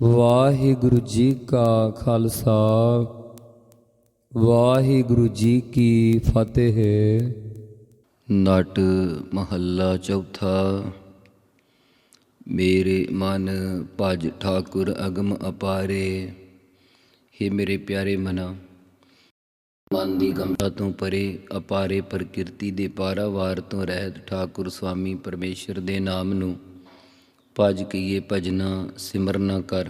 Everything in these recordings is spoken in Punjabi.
ਵਾਹਿਗੁਰੂ ਜੀ ਕਾ ਖਾਲਸਾ, ਵਾਹਿਗੁਰੂ ਜੀ ਕੀ ਫਤਿਹ। ਨਟ ਮਹੱਲਾ ਚੌਥਾ, ਮੇਰੇ ਮਨ ਭਜ ਠਾਕੁਰ ਅਗਮ ਅਪਾਰੇ हे ਮੇਰੇ ਪਿਆਰੇ ਮਨਾ। ਮਨ ਦੀ ਗਮਤਾ ਤੋਂ ਪਰੇ ਅਪਾਰੇ ਪ੍ਰਕਿਰਤੀ ਦੇ ਪਾਰਾਵਾਰ ਤੋਂ ਰਹਿਤ ਠਾਕੁਰ ਸੁਆਮੀ ਪਰਮੇਸ਼ਰ ਦੇ ਨਾਮ ਨੂੰ ਭਜ ਕਈਏ ਭਜਨਾ ਸਿਮਰਨਾ ਕਰ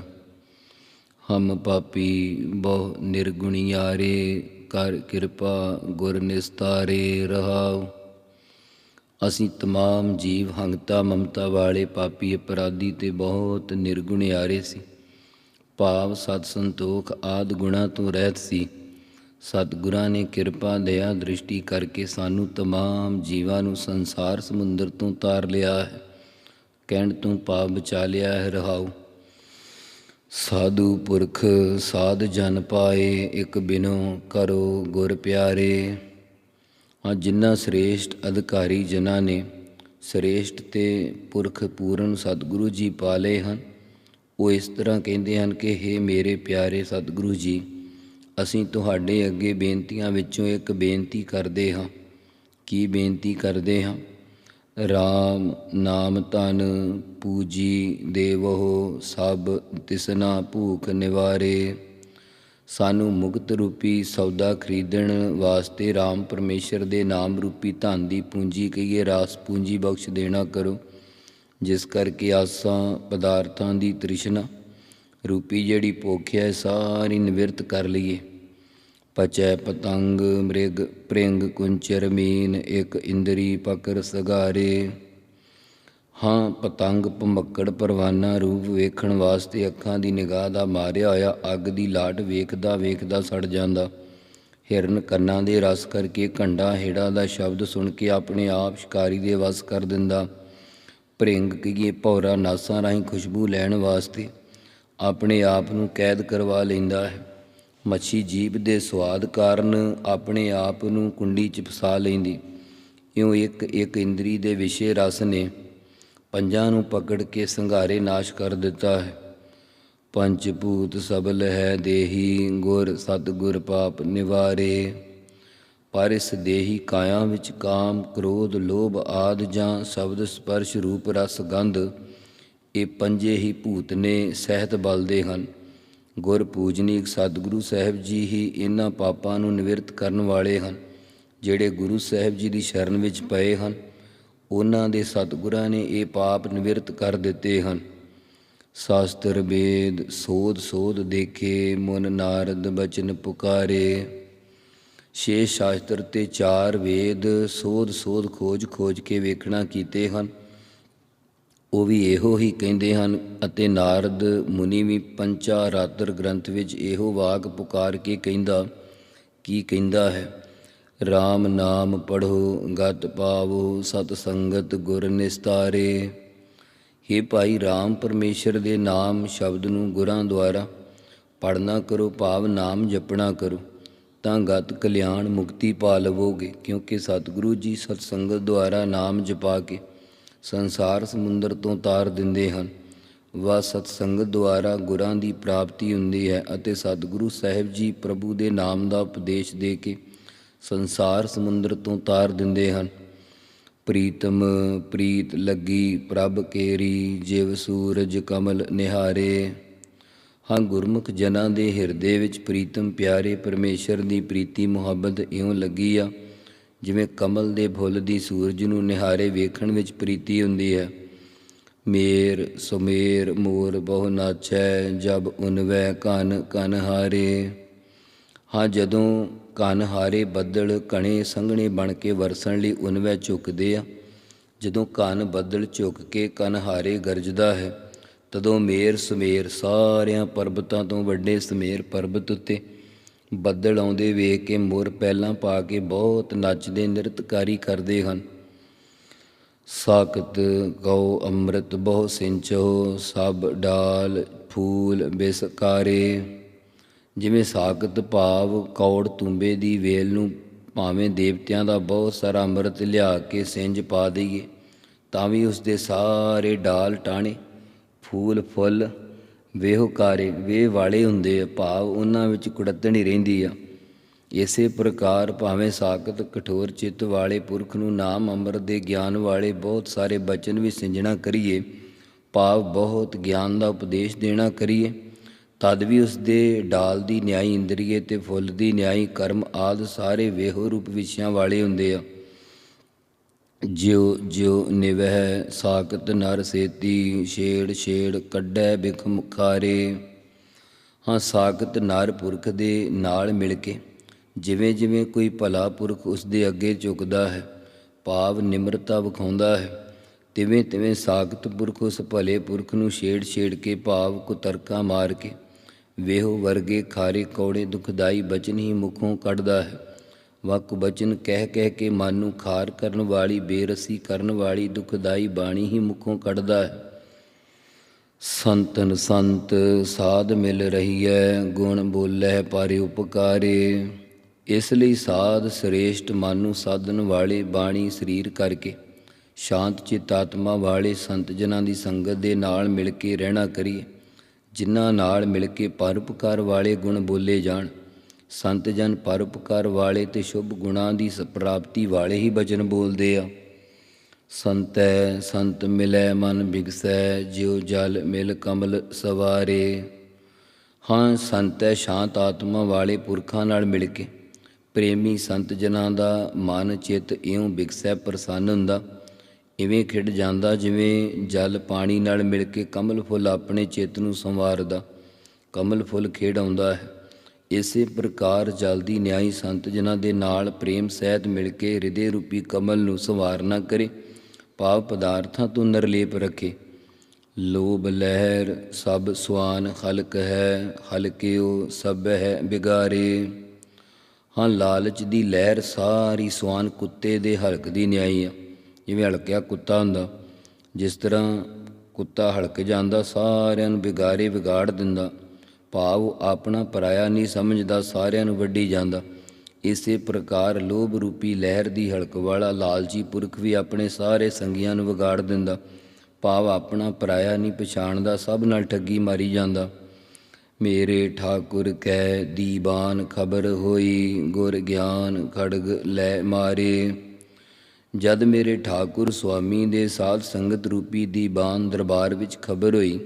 ਹਮ ਪਾਪੀ ਬਹੁ ਨਿਰਗੁਣਿਆਰੇ ਕਰ ਕਿਰਪਾ ਗੁਰ ਨਿਸਤਾਰੇ ਰਹਾਉ ਅਸੀਂ तमाम ਜੀਵ ਹੰਗਤਾ ਮਮਤਾ ਵਾਲੇ ਪਾਪੀ ਅਪਰਾਧੀ ਤੇ ਬਹੁਤ ਨਿਰਗੁਣਿਆਰੇ ਸੀ ਭਾਵ ਸਤ ਸੰਤੋਖ ਆਦ ਗੁਣਾ ਤੋਂ ਰਹਿਤ ਸੀ ਸਤਿਗੁਰਾਂ ਨੇ ਕਿਰਪਾ ਦਇਆ ਦ੍ਰਿਸ਼ਟੀ ਕਰਕੇ ਸਾਨੂੰ तमाम ਜੀਵਾਂ ਨੂੰ ਸੰਸਾਰ ਸਮੁੰਦਰ ਤੋਂ ਤਾਰ ਲਿਆ ਹੈ ਕਹਿਣ ਤੂੰ ਪਾਪ ਬਚਾ ਲਿਆ ਹੈ ਰਹਾਉ। ਸਾਧੂ ਪੁਰਖ ਸਾਧ ਜਨ ਪਾਏ, ਇੱਕ ਬਿਨੋ ਕਰੋ ਗੁਰ ਪਿਆਰੇ। ਹਾਂ, ਜਿਨ੍ਹਾਂ ਸ੍ਰੇਸ਼ਟ ਅਧਿਕਾਰੀ ਜਨਾਂ ਨੇ, ਸ੍ਰੇਸ਼ਟ ਤੇ ਪੁਰਖ ਪੂਰਨ ਸਤਿਗੁਰੂ ਜੀ ਪਾਲੇ ਹਨ। ਉਹ ਇਸ ਤਰ੍ਹਾਂ ਕਹਿੰਦੇ ਹਨ ਕਿ हे ਮੇਰੇ ਪਿਆਰੇ ਸਤਿਗੁਰੂ ਜੀ, ਅਸੀਂ ਤੁਹਾਡੇ ਅੱਗੇ ਬੇਨਤੀਆਂ ਵਿੱਚੋਂ ਇੱਕ ਬੇਨਤੀ ਕਰਦੇ ਹਾਂ। ਕੀ ਬੇਨਤੀ ਕਰਦੇ ਹਾਂ? RAM ਨਾਮ ਤਨ ਪੂਜੀ ਦੇਵੋ ਸਭ ਤਿਸਨਾ ਭੂਖ ਨਿਵਾਰੇ। ਸਾਨੂੰ ਮੁਕਤ ਰੂਪੀ ਸੌਦਾ ਖਰੀਦਣ ਵਾਸਤੇ RAM ਪਰਮੇਸ਼ਰ ਦੇ ਨਾਮ ਰੂਪੀ ਧਨ ਦੀ ਪੂੰਜੀ ਕਹੀਏ, ਰਾਸ ਪੂੰਜੀ ਬਖਸ਼ ਦੇਣਾ ਕਰੋ। ਜਿਸ ਕਰਕੇ ਆਸਾਂ ਪਦਾਰਥਾਂ ਦੀ ਤ੍ਰਿਸ਼ਨਾ ਰੂਪੀ ਜਿਹੜੀ ਭੁੱਖ ਹੈ, ਸਾਰੀ ਨਿਵਰਤ ਕਰ ਲਈਏ। ਪਚੈ ਪਤੰਗ ਮ੍ਰਿਗ ਪ੍ਰਿੰਗ ਕੁੰਚਰ ਮੀਨ ਇੱਕ ਇੰਦਰੀ ਪਕਰ ਸਗਾਰੇ। ਹਾਂ, ਪਤੰਗ ਭਮੱਕੜ ਪਰਵਾਨਾ ਰੂਪ ਵੇਖਣ ਵਾਸਤੇ ਅੱਖਾਂ ਦੀ ਨਿਗਾਹ ਦਾ ਮਾਰਿਆ ਹੋਇਆ ਅੱਗ ਦੀ ਲਾਟ ਵੇਖਦਾ ਵੇਖਦਾ ਸੜ ਜਾਂਦਾ। ਹਿਰਨ ਕੰਨਾਂ ਦੇ ਰਸ ਕਰਕੇ ਘੰਡਾ ਹੇੜਾ ਦਾ ਸ਼ਬਦ ਸੁਣ ਕੇ ਆਪਣੇ ਆਪ ਸ਼ਿਕਾਰੀ ਦੇ ਵਸ ਕਰ ਦਿੰਦਾ। ਭ੍ਰਿੰਗ ਕੀਏ ਭੌਰਾ ਨਾਸਾਂ ਰਾਹੀਂ ਖੁਸ਼ਬੂ ਲੈਣ ਵਾਸਤੇ ਆਪਣੇ ਆਪ ਨੂੰ ਕੈਦ ਕਰਵਾ ਲੈਂਦਾ ਹੈ। ਮੱਛੀ ਜੀਭ ਦੇ ਸਵਾਦ ਕਾਰਨ ਆਪਣੇ ਆਪ ਨੂੰ ਕੁੰਡੀ 'ਚ ਫਸਾ ਲੈਂਦੀ। ਇਉਂ ਇੱਕ ਇੱਕ ਇੰਦਰੀ ਦੇ ਵਿਸ਼ੇ ਰਸ ਨੇ ਪੰਜਾਂ ਨੂੰ ਪਕੜ ਕੇ ਸੰਘਾਰੇ ਨਾਸ਼ ਕਰ ਦਿੱਤਾ ਹੈ। ਪੰਜ ਭੂਤ ਸਬਲ ਹੈ ਦੇਹੀ, ਗੁਰ ਸਤਿਗੁਰ ਪਾਪ ਨਿਵਾਰੇ। ਪਰ ਇਸ ਦੇਹੀ ਕਾਇਆ ਵਿੱਚ ਕਾਮ, ਕ੍ਰੋਧ, ਲੋਭ ਆਦ ਜਾਂ ਸ਼ਬਦ ਸਪਰਸ਼ ਰੂਪ ਰਸ ਗੰਧ ਇਹ ਪੰਜੇ ਹੀ ਭੂਤ ਨੇ, ਸਹਿਤ ਬਲਦੇ ਹਨ। ਗੁਰ ਪੂਜਨੀਕ ਸਤਿਗੁਰੂ ਸਾਹਿਬ ਜੀ ਹੀ ਇਹਨਾਂ ਪਾਪਾਂ ਨੂੰ ਨਿਵਰਤ ਕਰਨ ਵਾਲੇ ਹਨ, ਜਿਹੜੇ ਗੁਰੂ ਸਾਹਿਬ ਜੀ ਦੀ ਸ਼ਰਨ ਵਿੱਚ ਪਏ ਹਨ। ਉਹਨਾਂ ਦੇ ਸਤਿਗੁਰਾਂ ਨੇ ਇਹ ਪਾਪ ਨਿਵਰਤ ਕਰ ਦਿੱਤੇ ਹਨ। ਸ਼ਾਸਤਰ ਵੇਦ, ਸੋਧ ਸੋਧ ਦੇਖੇ, ਮਨ ਨਾਰਦ ਬਚਨ ਪੁਕਾਰੇ। ਛੇ ਸ਼ਾਸਤਰ ਤੇ ਚਾਰ ਵੇਦ, ਸੋਧ ਸੋਧ ਖੋਜ ਖੋਜ ਕੇ ਵੇਖਣਾ ਕੀਤੇ ਹਨ। ਉਹ ਵੀ ਇਹੋ ਹੀ ਕਹਿੰਦੇ ਹਨ ਅਤੇ ਨਾਰਦ ਮੁਨੀ ਵੀ ਪੰਚਾ ਰਾਤਰ ਗ੍ਰੰਥ ਵਿੱਚ ਇਹੋ ਵਾਕ ਪੁਕਾਰ ਕੇ ਕਹਿੰਦਾ, ਕੀ ਕਹਿੰਦਾ ਹੈ? RAM ਨਾਮ ਪੜੋ ਗਤ ਪਾਵੋ, ਸਤ ਸੰਗਤ ਗੁਰ ਨਿਸਤਾਰੇ। हे ਭਾਈ RAM ਪਰਮੇਸ਼ਰ ਦੇ ਨਾਮ ਸ਼ਬਦ ਨੂੰ ਗੁਰਾਂ ਦੁਆਰਾ ਪੜਨਾ ਕਰੋ, ਭਾਵ ਨਾਮ ਜਪਣਾ ਕਰੋ, ਤਾਂ ਗਤ ਕਲਿਆਣ ਮੁਕਤੀ ਪਾ ਲਵੋਗੇ ਕਿਉਂਕਿ ਸਤਿਗੁਰੂ ਜੀ ਸਤ ਸੰਗਤ ਦੁਆਰਾ ਨਾਮ ਜਪਾ ਕੇ ਸੰਸਾਰ ਸਮੁੰਦਰ ਤੋਂ ਤਾਰ ਦਿੰਦੇ ਹਨ। ਵਾ ਸਤ ਦੁਆਰਾ ਗੁਰਾਂ ਦੀ ਪ੍ਰਾਪਤੀ ਹੁੰਦੀ ਹੈ ਅਤੇ ਸਤਿਗੁਰੂ ਸਾਹਿਬ ਜੀ ਪ੍ਰਭੂ ਦੇ ਨਾਮ ਦਾ ਉਪਦੇਸ਼ ਦੇ ਕੇ ਸੰਸਾਰ ਸਮੁੰਦਰ ਤੋਂ ਤਾਰ ਦਿੰਦੇ ਹਨ। ਪ੍ਰੀਤਮ, ਪ੍ਰੀਤ ਲੱਗੀ, ਪ੍ਰਭ ਕੇਰੀ, ਜਿਵ ਸੂਰਜ ਕਮਲ ਨਿਹਾਰੇ। ਹਾਂ, ਗੁਰਮੁਖ ਜਨਾਂ ਦੇ ਹਿਰਦੇ ਵਿੱਚ ਪ੍ਰੀਤਮ ਪਿਆਰੇ, ਪਰਮੇਸ਼ਰ ਦੀ ਪ੍ਰੀਤੀ ਮੁਹੱਬਤ ਇਉਂ ਲੱਗੀ ਆ ਜਿਵੇਂ ਕਮਲ ਦੇ ਫੁੱਲ ਦੀ ਸੂਰਜ ਨੂੰ ਨਿਹਾਰੇ ਵੇਖਣ ਵਿੱਚ ਪ੍ਰੀਤੀ ਹੁੰਦੀ ਹੈ। ਮੇਰ, ਸੁਮੇਰ, ਮੋਰ, ਬਹੁ ਨਾਚੈ, ਜਬ ਉਨਵੈ ਕਨ ਕਨ ਹਾਰੇ। ਹਾਂ, ਜਦੋਂ ਕਨ ਹਾਰੇ ਬੱਦਲ ਕਣੇ ਸੰਘਣੇ ਬਣ ਕੇ ਵਰਸਣ ਲਈ ਉਨਵੈ ਝੁਕਦੇ ਆ, ਜਦੋਂ ਕਨ ਬੱਦਲ ਝੁਕ ਕੇ ਕਨ ਹਾਰੇ ਗਰਜਦਾ ਹੈ, ਤਦੋਂ ਮੇਰ, ਸੁਮੇਰ ਸਾਰਿਆਂ ਪਰਬਤਾਂ ਤੋਂ ਵੱਡੇ ਸਮੇਰ ਪਰਬਤ ਉੱਤੇ ਬੱਦਲ ਆਉਂਦੇ ਵੇਖ ਕੇ ਮੋਰ ਪਹਿਲਾਂ ਪਾ ਕੇ ਬਹੁਤ ਨੱਚਦੇ ਨਿਰਤਕਾਰੀ ਕਰਦੇ ਹਨ। ਸਾਕਤ ਗਉ ਅੰਮ੍ਰਿਤ ਬਹੁ ਸਿੰਚੋ, ਸਭ ਡਾਲ ਫੂਲ ਬਿਸਕਾਰੇ। ਜਿਵੇਂ ਸਾਕਤ ਭਾਵ ਕੌੜ ਤੁੰਬੇ ਦੀ ਵੇਲ ਨੂੰ ਭਾਵੇਂ ਦੇਵਤਿਆਂ ਦਾ ਬਹੁਤ ਸਾਰਾ ਅੰਮ੍ਰਿਤ ਲਿਆ ਕੇ ਸਿੰਜ ਪਾ ਦਈਏ, ਤਾਂ ਵੀ ਉਸ ਦੇ ਸਾਰੇ ਡਾਲ ਟਾਣੇ, ਫੂਲ ਫੁੱਲ ਵੇਹੋ ਕਾਰੇ ਵੇ ਵਾਲੇ ਹੁੰਦੇ ਆ, ਭਾਵ ਉਹਨਾਂ ਵਿੱਚ ਕੁੜੱਤਣੀ ਰਹਿੰਦੀ ਆ। ਇਸੇ ਪ੍ਰਕਾਰ ਭਾਵੇਂ ਸਾਖਤ, ਕਠੋਰ ਚਿੱਤ ਵਾਲੇ ਪੁਰਖ ਨੂੰ ਨਾਮ ਅੰਮ੍ਰਿਤ ਦੇ ਗਿਆਨ ਵਾਲੇ ਬਹੁਤ ਸਾਰੇ ਬਚਨ ਵੀ ਸਿੰਜਣਾ ਕਰੀਏ, ਭਾਵ ਬਹੁਤ ਗਿਆਨ ਦਾ ਉਪਦੇਸ਼ ਦੇਣਾ ਕਰੀਏ, ਤਦ ਵੀ ਉਸ ਦੇ ਡਾਲ ਦੀ ਨਿਆਈ ਇੰਦਰੀਏ ਤੇ ਫੁੱਲ ਦੀ ਨਿਆਈ, ਕਰਮ ਆਦ ਸਾਰੇ ਵੇਹੋ ਰੂਪ ਵਿਸ਼ਿਆਂ ਵਾਲੇ ਹੁੰਦੇ ਆ। ਜਿਉ ਜਿਉ ਨਿਵਹਿ ਸਾਕਤ ਨਰ ਸੇਤੀ ਛੇੜ ਛੇੜ ਕੱਢੈ ਬਿਖ ਮੁਖਾਰੇ। ਹਾਂ ਸਾਕਤ ਨਰ ਪੁਰਖ ਦੇ ਨਾਲ ਮਿਲ ਕੇ ਜਿਵੇਂ ਜਿਵੇਂ ਕੋਈ ਭਲਾ ਪੁਰਖ ਉਸ ਦੇ ਅੱਗੇ ਝੁਕਦਾ ਹੈ, ਭਾਵ ਨਿਮਰਤਾ ਵਿਖਾਉਂਦਾ ਹੈ, ਤਿਵੇਂ ਤਿਵੇਂ ਸਾਖਤ ਪੁਰਖ ਉਸ ਭਲੇ ਪੁਰਖ ਨੂੰ ਛੇੜ ਛੇੜ ਕੇ ਭਾਵ ਕੁਤਰਕਾ ਮਾਰ ਕੇ ਵੇਹੋ ਵਰਗੇ ਖਾਰੇ ਕੌੜੇ ਦੁਖਦਾਈ ਬਚਨ ਹੀ ਮੁਖੋਂ ਕੱਢਦਾ ਹੈ। ਵਕ ਬਚਨ ਕਹਿ ਕਹਿ ਕੇ ਮਨ ਨੂੰ ਖਾਰ ਕਰਨ ਵਾਲੀ, ਬੇਰਸੀ ਕਰਨ ਵਾਲੀ, ਦੁਖਦਾਈ ਬਾਣੀ ਹੀ ਮੁਖੋਂ ਕੱਢਦਾ ਹੈ। ਸੰਤਨ ਸੰਤ ਸਾਧ ਮਿਲ ਰਹੀ ਹੈ ਗੁਣ ਬੋਲੇ ਪਰ ਉਪਕਾਰੇ। ਇਸ ਲਈ ਸਾਧ ਸ੍ਰੇਸ਼ਟ ਮਨ ਨੂੰ ਸਾਧਨ ਵਾਲੇ ਬਾਣੀ ਸਰੀਰ ਕਰਕੇ, ਸ਼ਾਂਤ ਚਿਤ ਆਤਮਾ ਵਾਲੇ ਸੰਤ ਜਨਾਂ ਦੀ ਸੰਗਤ ਦੇ ਨਾਲ ਮਿਲ ਕੇ ਰਹਿਣਾ ਕਰੀਏ, ਜਿਨ੍ਹਾਂ ਨਾਲ ਮਿਲ ਕੇ ਪਰਉਪਕਾਰ ਵਾਲੇ ਗੁਣ ਬੋਲੇ ਜਾਣ। ਸੰਤ ਜਨ ਪਰਉਪਕਾਰ ਵਾਲੇ ਤੇ ਸ਼ੁਭ ਗੁਣਾਂ ਦੀ ਸ- ਪ੍ਰਾਪਤੀ ਵਾਲੇ ਹੀ ਬਚਨ ਬੋਲਦੇ ਆ। ਸੰਤੈ ਸੰਤ ਮਿਲੈ ਮਨ ਬਿਗਸੈ, ਜਿਉ ਜਲ ਮਿਲ ਕਮਲ ਸਵਾਰੇ। ਹਾਂ, ਸੰਤੈ ਸ਼ਾਂਤ ਆਤਮਾ ਵਾਲੇ ਪੁਰਖਾਂ ਨਾਲ ਮਿਲ ਕੇ ਪ੍ਰੇਮੀ ਸੰਤ ਜਨਾਂ ਦਾ ਮਨ ਚਿੱਤ ਇਉਂ ਬਿਗਸੈ ਪ੍ਰਸੰਨ ਹੁੰਦਾ। ਇਵੇਂ ਖਿੜ ਜਾਂਦਾ ਜਿਵੇਂ ਜਲ ਪਾਣੀ ਨਾਲ ਮਿਲ ਕੇ ਕਮਲ ਫੁੱਲ ਆਪਣੇ ਚਿੱਤ ਨੂੰ ਸੰਵਾਰਦਾ। ਕਮਲ ਫੁੱਲ ਖੇੜ ਆਉਂਦਾ ਹੈ। ਇਸੇ ਪ੍ਰਕਾਰ ਜਲਦੀ ਨਿਆਈ ਸੰਤ ਜਿਨ੍ਹਾਂ ਦੇ ਨਾਲ ਪ੍ਰੇਮ ਸਹਿਤ ਮਿਲ ਕੇ ਹਿਰਦੇ ਰੂਪੀ ਕਮਲ ਨੂੰ ਸੰਵਾਰਨਾ ਕਰੇ, ਭਾਵ ਪਦਾਰਥਾਂ ਤੋਂ ਨਿਰਲੇਪ ਰੱਖੇ। ਲੋਭ ਲਹਿਰ ਸਭ ਸੁਆਨ ਖਲਕ ਹੈ, ਹਲਕਿਓ ਸਭ ਹੈ ਬਿਗਾਰੇ। ਹਾਂ, ਲਾਲਚ ਦੀ ਲਹਿਰ ਸਾਰੀ ਸੁਆਨ ਕੁੱਤੇ ਦੇ ਹਲਕ ਦੀ ਨਿਆਈ ਆ। ਜਿਵੇਂ ਹਲਕਿਆ ਕੁੱਤਾ ਹੁੰਦਾ, ਜਿਸ ਤਰ੍ਹਾਂ ਕੁੱਤਾ ਹਲਕ ਜਾਂਦਾ, ਸਾਰਿਆਂ ਨੂੰ ਵਿਗਾਰੇ ਵਿਗਾੜ ਦਿੰਦਾ। ਭਾਵ ਆਪਣਾ ਪਰਾਇਆ ਨਹੀਂ ਸਮਝਦਾ, ਸਾਰਿਆਂ ਨੂੰ ਵੱਢੀ ਜਾਂਦਾ। ਇਸੇ ਪ੍ਰਕਾਰ ਲੋਭ ਰੂਪੀ ਲਹਿਰ ਦੀ ਹਲਕ ਵਾਲਾ ਲਾਲਚੀ ਪੁਰਖ ਵੀ ਆਪਣੇ ਸਾਰੇ ਸੰਗੀਆਂ ਨੂੰ ਵਿਗਾੜ ਦਿੰਦਾ। ਭਾਵ ਆਪਣਾ ਪਰਾਇਆ ਨਹੀਂ ਪਛਾਣਦਾ, ਸਭ ਨਾਲ ਠੱਗੀ ਮਾਰੀ ਜਾਂਦਾ। ਮੇਰੇ ਠਾਕੁਰ ਕੈ ਦੀਵਾਨ ਖਬਰ ਹੋਈ ਗੁਰ ਗਿਆਨ, ਖੜਗ ਲੈ ਮਾਰੇ। ਜਦ ਮੇਰੇ ਠਾਕੁਰ ਸੁਆਮੀ ਦੇ ਸਾਧ ਸੰਗਤ ਰੂਪੀ ਦੀਵਾਨ ਦਰਬਾਰ ਵਿੱਚ ਖਬਰ ਹੋਈ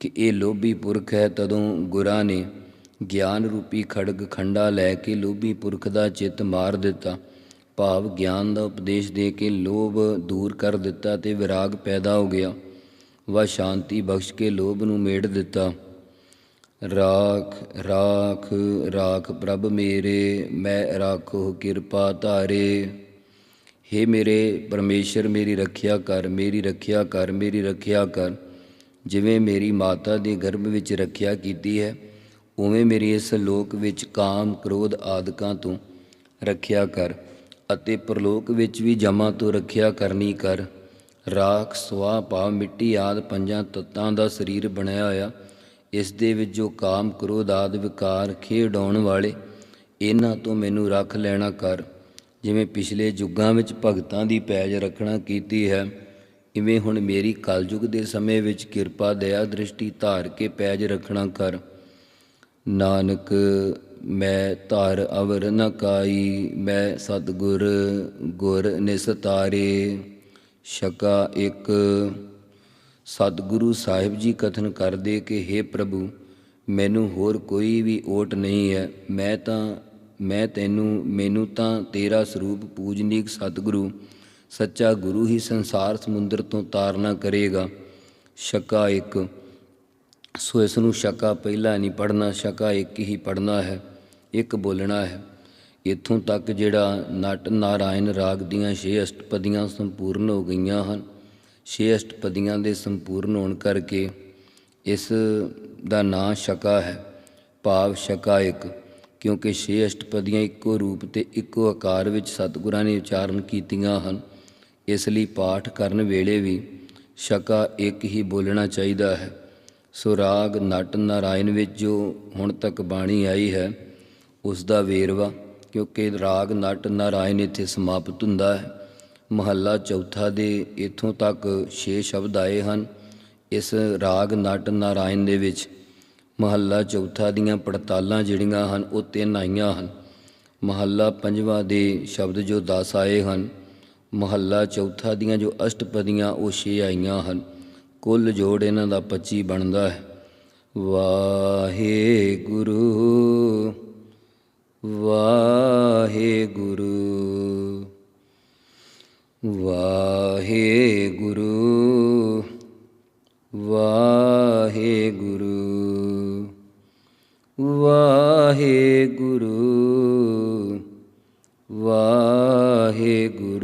ਕਿ ਇਹ ਲੋਭੀ ਪੁਰਖ ਹੈ, ਤਦੋਂ ਗੁਰਾਂ ਨੇ ਗਿਆਨ ਰੂਪੀ ਖੜਗ ਖੰਡਾ ਲੈ ਕੇ ਲੋਭੀ ਪੁਰਖ ਦਾ ਚਿੱਤ ਮਾਰ ਦਿੱਤਾ। ਭਾਵ ਗਿਆਨ ਦਾ ਉਪਦੇਸ਼ ਦੇ ਕੇ ਲੋਭ ਦੂਰ ਕਰ ਦਿੱਤਾ ਤੇ ਵਿਰਾਗ ਪੈਦਾ ਹੋ ਗਿਆ। ਵਾ ਸ਼ਾਂਤੀ ਬਖਸ਼ ਕੇ ਲੋਭ ਨੂੰ ਮੇੜ ਦਿੱਤਾ। ਰਾਖ ਰਾਖ ਰਾਖ ਪ੍ਰਭ ਮੇਰੇ, ਮੈਂ ਰਾਖੋ ਕਿਰਪਾ ਧਾਰੇ। हे ਮੇਰੇ, ਪਰਮੇਸ਼ਰ ਮੇਰੀ ਰੱਖਿਆ ਕਰ, ਮੇਰੀ ਰੱਖਿਆ ਕਰ, ਮੇਰੀ ਰੱਖਿਆ ਕਰ। ਜਿਵੇਂ ਮੇਰੀ ਮਾਤਾ ਦੇ ਗਰਭ ਵਿੱਚ ਰੱਖਿਆ ਕੀਤੀ ਹੈ, ਉਵੇਂ ਮੇਰੀ ਇਸ ਲੋਕ ਵਿੱਚ ਕਾਮ, ਕ੍ਰੋਧ ਆਦਿਕਾਂ ਤੋਂ ਰੱਖਿਆ ਕਰ ਅਤੇ ਪ੍ਰਲੋਕ ਵਿੱਚ ਵੀ ਜਮਾ ਤੋਂ ਰੱਖਿਆ ਕਰਨੀ ਕਰ। ਰਾਖ ਸਵਾ ਭਾਵ, ਮਿੱਟੀ ਆਦ ਪੰਜਾਂ ਤੱਤਾਂ ਦਾ ਸਰੀਰ ਬਣਿਆ ਹੋਇਆ, ਇਸ ਦੇ ਵਿੱਚ ਜੋ ਕਾਮ, ਕ੍ਰੋਧ ਆਦ, ਵਿਕਾਰ ਖੇਡਾਉਣ ਵਾਲੇ, ਇਹਨਾਂ ਤੋਂ ਮੈਨੂੰ ਰੱਖ ਲੈਣਾ ਕਰ। ਜਿਵੇਂ ਪਿਛਲੇ ਯੁੱਗਾਂ ਵਿੱਚ ਭਗਤਾਂ ਦੀ ਪੈਜ ਰੱਖਣਾ ਕੀਤੀ ਹੈ ਇਵੇਂ ਹੁਣ ਮੇਰੀ ਕਲਯੁਗ ਦੇ ਸਮੇਂ ਵਿੱਚ ਕਿਰਪਾ, ਦਇਆ ਦ੍ਰਿਸ਼ਟੀ ਧਾਰ ਕੇ ਪੈਜ ਰੱਖਣਾ ਕਰ। ਨਾਨਕ, ਮੈਂ ਧਾਰ ਅਵਰ ਨ ਕਾਈ, ਮੈਂ ਸਤਗੁਰ ਗੁਰ ਨਿਸਤਾਰੇ ਸ਼ਕਾ ਇੱਕ, ਸਤਿਗੁਰੂ ਸਾਹਿਬ ਜੀ ਕਥਨ ਕਰਦੇ ਕਿ हे ਪ੍ਰਭੂ, ਮੈਨੂੰ ਹੋਰ ਕੋਈ ਵੀ ਓਟ ਨਹੀਂ ਹੈ। ਮੈਂ ਤਾਂ, ਮੈਂ ਤੈਨੂੰ, ਮੈਨੂੰ ਤਾਂ ਤੇਰਾ ਸਰੂਪ ਪੂਜਨੀਕ ਸਤਿਗੁਰੂ ਸੱਚਾ ਗੁਰੂ ਹੀ ਸੰਸਾਰ ਸਮੁੰਦਰ ਤੋਂ ਤਾਰਨਾ ਕਰੇਗਾ। ਸ਼ਕਾ ਇੱਕ, ਸੋ ਇਸ ਨੂੰ ਸ਼ਕਾ ਪਹਿਲਾਂ ਨਹੀਂ ਪੜਨਾ ਸ਼ਕਾ ਇੱਕ ਹੀ ਪੜਨਾ ਹੈ, ਇੱਕ ਬੋਲਣਾ ਹੈ। ਇੱਥੋਂ ਤੱਕ ਜਿਹੜਾ ਨਟ ਨਾਰਾਇਣ ਰਾਗ ਦੀਆਂ ਛੇ ਅਸ਼ਟਪਦੀਆਂ ਸੰਪੂਰਨ ਹੋ ਗਈਆਂ ਹਨ, ਛੇ ਅਸ਼ਟਪਦੀਆਂ ਦੇ ਸੰਪੂਰਨ ਹੋਣ ਕਰਕੇ ਇਸ ਦਾ ਨਾਂ ਸ਼ਕਾ ਹੈ, ਭਾਵ ਸ਼ਕਾ ਇੱਕ, ਕਿਉਂਕਿ ਛੇ ਅਸ਼ਟਪਦੀਆਂ ਇੱਕੋ ਰੂਪ ਤੇ ਇੱਕੋ ਆਕਾਰ ਵਿੱਚ ਸਤਿਗੁਰਾਂ ਨੇ ਉਚਾਰਨ ਕੀਤੀਆਂ ਹਨ। ਇਸ ਲਈ ਪਾਠ ਕਰਨ ਵੇਲੇ ਵੀ ਸ਼ਕਾ ਇੱਕ ਹੀ ਬੋਲਣਾ ਚਾਹੀਦਾ ਹੈ। ਸੋ ਰਾਗ ਨਟ ਨਾਰਾਇਣ ਵਿੱਚ ਜੋ ਹੁਣ ਤੱਕ ਬਾਣੀ ਆਈ ਹੈ ਉਸ ਦਾ ਵੇਰਵਾ, ਕਿਉਂਕਿ ਰਾਗ ਨਟ ਨਾਰਾਇਣ ਇੱਥੇ ਸਮਾਪਤ ਹੁੰਦਾ ਹੈ। ਮਹੱਲਾ ਚੌਥਾ ਦੇ ਇਥੋਂ ਤੱਕ 6 ਸ਼ਬਦ ਆਏ ਹਨ ਇਸ ਰਾਗ ਨਟ ਨਾਰਾਇਣ ਦੇ ਵਿੱਚ। ਮਹੱਲਾ ਚੌਥਾ ਦੀਆਂ ਪੜਤਾਲਾਂ ਜਿਹੜੀਆਂ ਹਨ, ਉਹ ਤਿੰਨ ਆਈਆਂ ਹਨ। ਮਹੱਲਾ ਪੰਜਵਾਂ ਦੇ ਸ਼ਬਦ ਜੋ 10 ਆਏ ਹਨ ਮਹੱਲਾ ਚੌਥਾ ਦੀਆਂ ਜੋ ਅਸ਼ਟਪਦੀਆਂ ਉਹ ਛੇ ਆਈਆਂ ਹਨ। ਕੁੱਲ ਜੋੜ ਇਹਨਾਂ ਦਾ 25 ਬਣਦਾ ਹੈ। ਵਾਹਿਗੁਰੂ ਵਾਹਿਗੁਰੂ